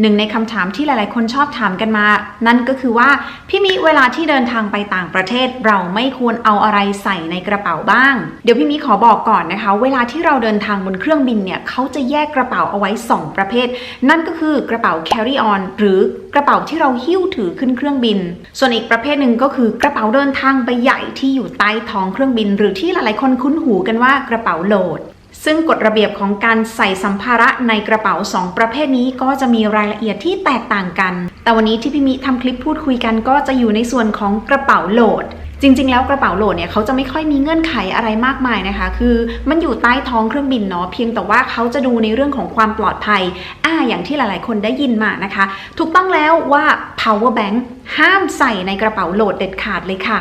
หนึ่งในคำถามที่หลาย ๆ คนชอบถามกันมา นั่นก็คือว่าพี่มิเวลาที่เดินทางไปต่างประเทศ เราไม่ควรเอาอะไรใส่ในกระเป๋าบ้าง เดี๋ยวพี่มิขอบอกก่อนนะคะ เวลาที่เราเดินทางบนเครื่องบินเนี่ยเขาจะแยกกระเป๋าเอาไว้ 2 ประเภท นั่นก็คือกระเป๋า carry on หรือกระเป๋าที่เราหิ้วถือขึ้นเครื่องบิน ส่วนอีกประเภทหนึ่งก็คือกระเป๋าเดินทางใบใหญ่ที่อยู่ใต้ท้องเครื่องบิน หรือที่หลาย ๆ คนคุ้นหูกันว่ากระเป๋าโหลด ซึ่งกฎระเบียบของการใส่สัมภาระในกระเป๋า 2 ประเภทนี้ก็จะมีรายละเอียดที่แตกต่างกัน แต่วันนี้ที่พี่มิทำคลิปพูดคุยกันก็จะอยู่ในส่วนของกระเป๋าโหลดจริง ๆ แล้วกระเป๋าโหลดเนี่ยเขาจะไม่ค่อยมีเงื่อนไขอะไรมากมายนะคะ คือมันอยู่ใต้ท้องเครื่องบินเนาะเพียงแต่ว่าเขาจะดูในเรื่องของความปลอดภัย อ่าอย่างที่หลาย ๆ คนได้ยินมานะคะ ถูกต้องแล้วว่า power bank ห้ามใส่ในกระเป๋าโหลดเด็ดขาดเลยค่ะ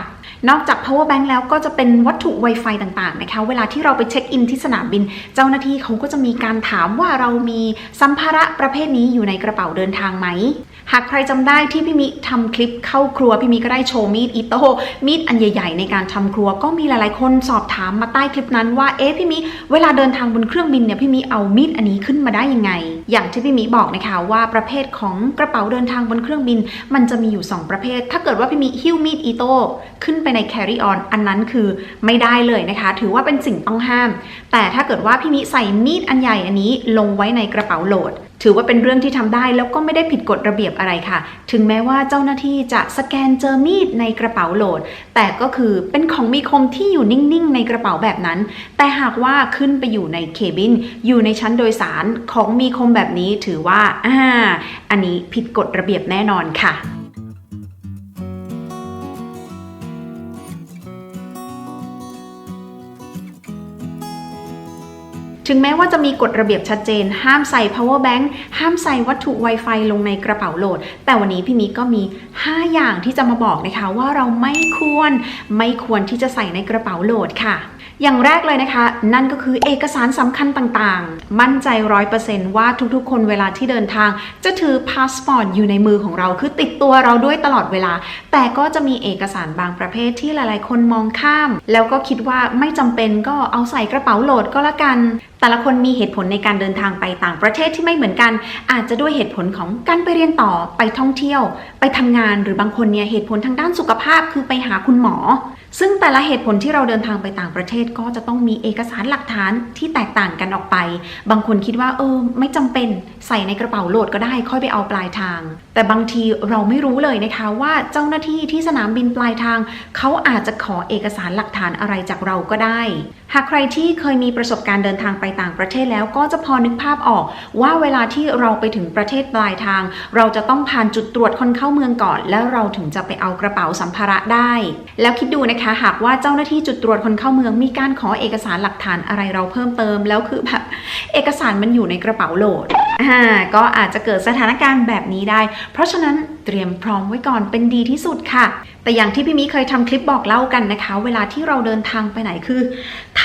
นอกจาก power bank แล้วก็จะเป็นวัตถุ Wi-Fi ต่างๆนะคะ เวลาที่เราไปเช็คอินที่สนามบิน เจ้าหน้าที่เขาก็จะมีการถามว่าเรามีสัมภาระประเภทนี้อยู่ในกระเป๋าเดินทางไหม หากใครจำได้ที่พี่มิทำคลิปเข้าครัว พี่มิก็ได้โชว์มีดอิโต้มีดอันใหญ่ ๆ ในการทำครัว ก็มีหลายๆ คนสอบถามมาใต้คลิปนั้นว่าเอ๊ะพี่มิเวลาเดินทางบนเครื่องบินเนี่ยพี่มิเอามีดอันนี้ขึ้นมาได้ยังไง อย่างที่พี่มิบอกนะคะว่าประเภทของกระเป๋าเดินทางบนเครื่องบิน มันจะมีอยู่ 2 ประเภท ถ้าเกิดว่าพี่มิหิ้วมีดอิโต้ขึ้นไปใน carry on อันนั้นคือไม่ได้เลยนะคะ ถือว่าเป็นสิ่งต้องห้าม แต่ถ้าเกิดว่าพี่มิใส่มีดอันใหญ่อันนี้ลงไว้ในกระเป๋าโหลด ถือว่าเป็นเรื่องที่ทำได้แล้วก็ไม่ได้ผิดกฎระเบียบอะไรค่ะ ถึงแม้ว่าเจ้าหน้าที่จะสแกนเจอมีดในกระเป๋าโหลด แต่ก็คือเป็นของมีคมที่อยู่นิ่งๆ ในกระเป๋าแบบนั้น แต่หากว่าขึ้นไปอยู่ในเคบิน อยู่ในชั้นโดยสารของมีคมแบบนี้ถือว่าอ่าอันนี้ผิดกฎระเบียบแน่นอนค่ะ ถึงแม้ว่าจะมีกฎระเบียบชัดเจน ห้ามใส่ power bank ห้ามใส่วัตถุ Wi-Fi ลงในกระเป๋าโหลด แต่วันนี้พี่มิก็มี 5 อย่างที่จะมาบอกนะคะว่าเราไม่ควรไม่ควรที่จะใส่ในกระเป๋าโหลดค่ะ อย่างแรกเลยนะคะ นั่นก็คือเอกสารสำคัญต่างๆ มั่นใจร้อยเปอร์เซนต์ว่าทุกๆ คนเวลาที่เดินทาง จะถือพาสปอร์ตอยู่ในมือของเราคือติดตัวเราด้วยตลอดเวลา แต่ก็จะมีเอกสารบางประเภทที่หลายๆ คนมองข้าม แล้วก็คิดว่าไม่จำเป็นก็เอาใส่กระเป๋าโหลดก็แล้วกัน แต่ละคนมีเหตุผลในการเดินทางไปต่างประเทศที่ไม่เหมือนกัน อาจจะด้วยเหตุผลของการไปเรียนต่อไปท่องเที่ยว ไปทำงานหรือบางคนเนี่ยเหตุผลทางด้านสุขภาพคือไปหาคุณหมอ ซึ่งแต่ละเหตุผลที่เราเดินทางไปต่างประเทศก็จะต้องมีเอกสารหลักฐานที่แตกต่างกันออกไป บางคนคิดว่าเออไม่จำเป็นใส่ในกระเป๋าโหลดก็ได้ค่อยไปเอาปลายทาง แต่บางทีเราไม่รู้เลยนะคะว่าเจ้าหน้าที่ที่สนามบินปลายทาง เขาอาจจะขอเอกสารหลักฐานอะไรจากเราก็ได้ หากใครที่เคยมีประสบการณ์เดินทางไปต่างประเทศแล้วก็จะพอนึกภาพออก ว่าเวลาที่เราไปถึงประเทศปลายทาง เราจะต้องผ่านจุดตรวจคนเข้าเมืองก่อน แล้วเราถึงจะไปเอากระเป๋าสัมภาระได้ แล้วคิดดูนะคะ หากว่าเจ้าหน้าที่จุดตรวจคนเข้าเมืองมีการขอเอกสารหลักฐานอะไรเราเพิ่มเติม แล้วคือแบบเอกสารมันอยู่ในกระเป๋าโหลดอ่าก็อาจจะเกิดสถานการณ์แบบนี้ได้ เพราะฉะนั้นเตรียมพร้อมไว้ก่อนเป็นดีที่สุดค่ะ แต่อย่างที่พี่มิเคยทำคลิปบอกเล่ากันนะคะ เวลาที่เราเดินทางไปไหนคือ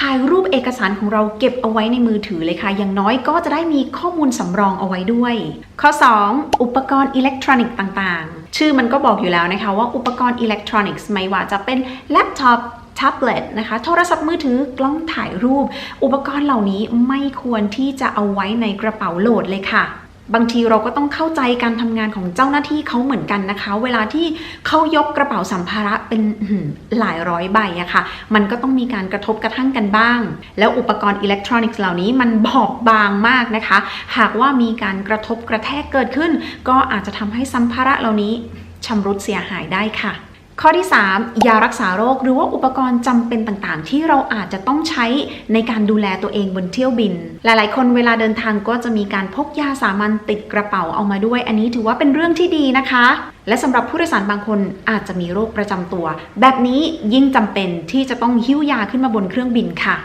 ถ่ายรูปเอกสารของเราเก็บเอาไว้ในมือถือเลยค่ะ อย่างน้อยก็จะได้มีข้อมูลสำรองเอาไว้ด้วย ข้อ 2 อุปกรณ์อิเล็กทรอนิกส์ต่างๆ ชื่อมันก็บอกอยู่แล้วนะคะว่าอุปกรณ์อิเล็กทรอนิกส์ไม่ว่าจะเป็นแล็ปท็อปแท็บเล็ตนะคะ โทรศัพท์มือถือกล้องถ่ายรูป อุปกรณ์เหล่านี้ไม่ควรที่จะเอาไว้ในกระเป๋าโหลดเลยค่ะ บางทีเราก็ต้องเข้าใจการทำงานของเจ้าหน้าที่เขาเหมือนกันนะคะ เวลาที่เขายกกระเป๋าสัมภาระเป็นหลายร้อยใบอะค่ะ มันก็ต้องมีการกระทบกระทั่งกันบ้าง แล้วอุปกรณ์อิเล็กทรอนิกส์เหล่านี้มันบอบบางมากนะคะ หากว่ามีการกระทบกระแทกเกิดขึ้น ก็อาจจะทำให้สัมภาระเหล่านี้ชำรุดเสียหายได้ค่ะ ข้อที่ 3 ยารักษาโรคหรือว่าอุปกรณ์จำเป็นต่างๆ ที่เราอาจจะต้องใช้ในการดูแลตัวเองบนเที่ยวบิน หลายๆ คนเวลาเดินทางก็จะมีการพกยาสามัญติดกระเป๋าเอามาด้วย อันนี้ถือว่าเป็นเรื่องที่ดีนะคะ และสำหรับผู้โดยสารบางคนอาจจะมีโรคประจำตัว แบบนี้ยิ่งจำเป็นที่จะต้องหิ้วยาขึ้นมาบนเครื่องบินค่ะ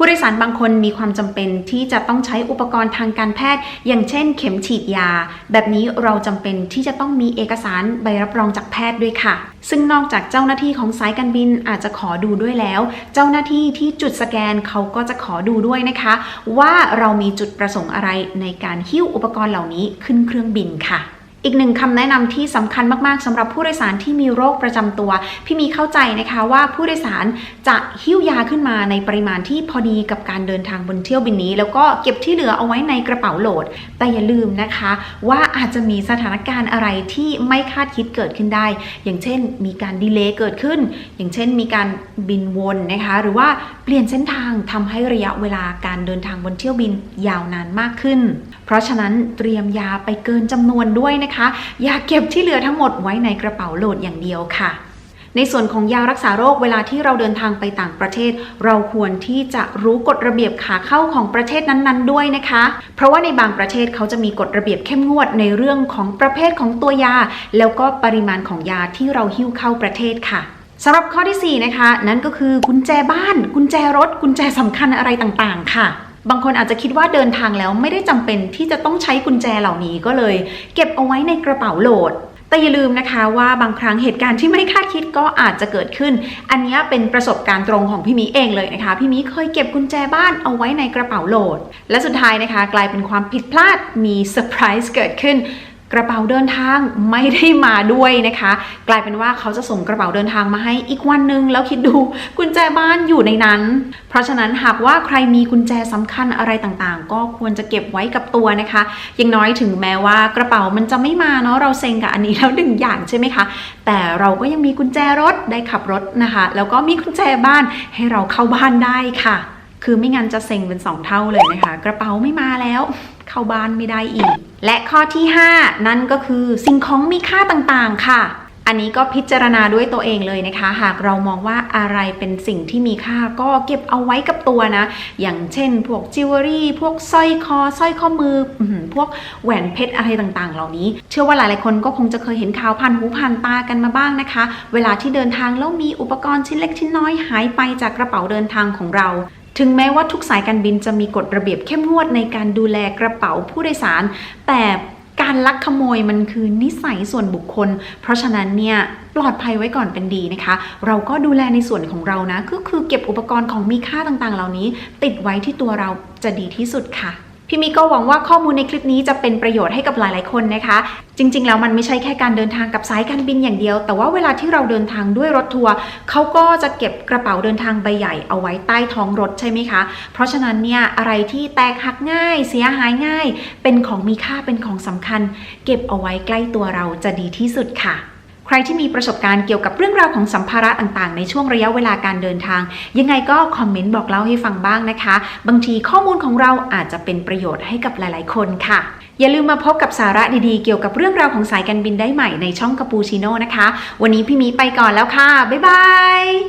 ผู้โดยสารบางคนมีความจำเป็นที่จะต้องใช้อุปกรณ์ทางการแพทย์ อย่างเช่น เข็มฉีดยา แบบนี้เราจำเป็นที่จะต้องมีเอกสารใบรับรองจากแพทย์ด้วยค่ะ ซึ่งนอกจากเจ้าหน้าที่ของสายการบินอาจจะขอดูด้วยแล้ว เจ้าหน้าที่ที่จุดสแกนเขาก็จะขอดูด้วยนะคะ ว่าเรามีจุดประสงค์อะไรในการหิ้วอุปกรณ์เหล่านี้ขึ้นเครื่องบินค่ะ อีกหนึ่งคำแนะนำที่สำคัญมากๆสำหรับผู้โดยสารที่มีโรคประจำตัว พี่มีเข้าใจนะคะว่าผู้โดยสารจะหิ้วยาขึ้นมาในปริมาณที่พอดีกับการเดินทางบนเที่ยวบินนี้ แล้วก็เก็บที่เหลือเอาไว้ในกระเป๋าโหลด แต่อย่าลืมนะคะ ว่าอาจจะมีสถานการณ์อะไรที่ไม่คาดคิดเกิดขึ้นได้ อย่างเช่น มีการดีเลย์เกิดขึ้น อย่างเช่น มีการบินวนนะคะหรือว่าเปลี่ยนเส้นทางทำให้ระยะเวลาการเดินทางบนเที่ยวบินยาวนานมากขึ้น เพราะฉะนั้นเตรียมยาไปเกินจำนวนด้วยนะคะอย่าเก็บที่เหลือทั้งหมดไว้ในกระเป๋าโหลดอย่างเดียวค่ะในส่วนของยารักษาโรคเวลาที่เราเดินทางไปต่างประเทศ เราควรที่จะรู้กฎระเบียบขาเข้าของประเทศนั้นๆด้วยนะคะ เพราะว่าในบางประเทศเขาจะมีกฎระเบียบเข้มงวดในเรื่องของประเภทของตัวยา แล้วก็ปริมาณของยาที่เราหิ้วเข้าประเทศค่ะสำหรับข้อที่ 4 นะคะ นั่นก็คือกุญแจบ้าน กุญแจรถ กุญแจสำคัญอะไรต่างๆ ค่ะ บางคนอาจจะคิดว่าเดินทางแล้วไม่ได้จำเป็นที่จะต้องใช้กุญแจเหล่านี้ก็เลย เก็บเอาไว้ในกระเป๋าโหลด แต่อย่าลืมนะคะว่าบางครั้งเหตุการณ์ที่ไม่คาดคิดก็อาจจะเกิดขึ้น อันนี้เป็นประสบการณ์ตรงของพี่มีเองเลยนะคะ พี่มีเคยเก็บกุญแจบ้านเอาไว้ในกระเป๋าโหลด และสุดท้ายนะคะ กลายเป็นความผิดพลาดมีเซอร์ไพรส์เกิดขึ้น กระเป๋าเดินทางไม่ได้มาด้วยนะคะ กลายเป็นว่าเขาจะส่งกระเป๋าเดินทางมาให้อีกวันหนึ่งแล้วคิดดูกุญแจบ้านอยู่ในนั้น เพราะฉะนั้นหากว่าใครมีกุญแจสำคัญอะไรต่างๆ ก็ควรจะเก็บไว้กับตัวนะคะย่างน้อยถึงแม้ว่ากระเป๋ามันจะไม่มาเนาะเราเซ็งกับอันนี้แล้วหนึ่งอย่างใช่ไหมคะ แต่เราก็ยังมีกุญแจรถได้ขับรถนะคะ แล้วก็มีกุญแจบ้านให้เราเข้าบ้านได้ค่ะ คือไม่งั้นจะเซ็งเป็นสองเท่าเลยนะคะ กระเป๋าไม่มาแล้ว เข้าบ้านไม่ได้อีก และข้อที่ 5 นั่นก็คือสิ่งของมีค่าต่างๆ ค่ะ อันนี้ก็พิจารณาด้วยตัวเองเลยนะคะ หากเรามองว่าอะไรเป็นสิ่งที่มีค่าก็เก็บเอาไว้กับตัวนะ อย่างเช่น พวกจิวเวลรี่ พวกสร้อยคอสร้อยข้อมืออื้อหือพวกแหวนเพชรอะไรต่างๆ เหล่านี้ เชื่อว่าหลายๆคนก็คงจะเคยเห็นข่าวผ่านหูผ่านตากันมาบ้างนะคะ เวลาที่เดินทางแล้วมีอุปกรณ์ชิ้นเล็กชิ้นน้อยหายไปจากกระเป๋าเดินทางของเรา ถึงแม้ว่าทุกสายการบินจะมีกฎระเบียบเข้มงวดในการดูแลกระเป๋าผู้โดยสาร แต่การลักขโมยมันคือนิสัยส่วนบุคคล เพราะฉะนั้นเนี่ยปลอดภัยไว้ก่อนเป็นดีนะคะ เราก็ดูแลในส่วนของเรานะก็คือเก็บอุปกรณ์ของมีค่าต่างๆ เหล่านี้ ติดไว้ที่ตัวเราจะดีที่สุดค่ะ พี่มีก็หวังว่าข้อมูลในคลิปนี้จะเป็นประโยชน์ให้กับหลาย ๆ คนนะคะ จริง ๆ แล้วมันไม่ใช่แค่การเดินทางกับสายการบินอย่างเดียว แต่ว่าเวลาที่เราเดินทางด้วยรถทัวร์เขาก็จะเก็บกระเป๋าเดินทางใบใหญ่เอาไว้ใต้ท้องรถใช่ไหมคะ เพราะฉะนั้นเนี่ยอะไรที่แตกหักง่าย เสียหายง่าย เป็นของมีค่าเป็นของสำคัญ เก็บเอาไว้ใกล้ตัวเราจะดีที่สุดค่ะ ใครที่มีประสบการณ์เกี่ยวกับเรื่องราวของสัมภาระต่างๆ ในช่วงระยะเวลาการเดินทาง ยังไงก็คอมเมนต์บอกเล่าให้ฟังบ้างนะคะ บางทีข้อมูลของเราอาจจะเป็นประโยชน์ให้กับหลาย ๆ คนค่ะ อย่าลืมมาพบกับสาระดีๆ เกี่ยวกับเรื่องราวของสายการบินได้ใหม่ในช่องกาปูชิโน่นะคะ วันนี้พี่มีไปก่อนแล้วค่ะ บ๊ายบาย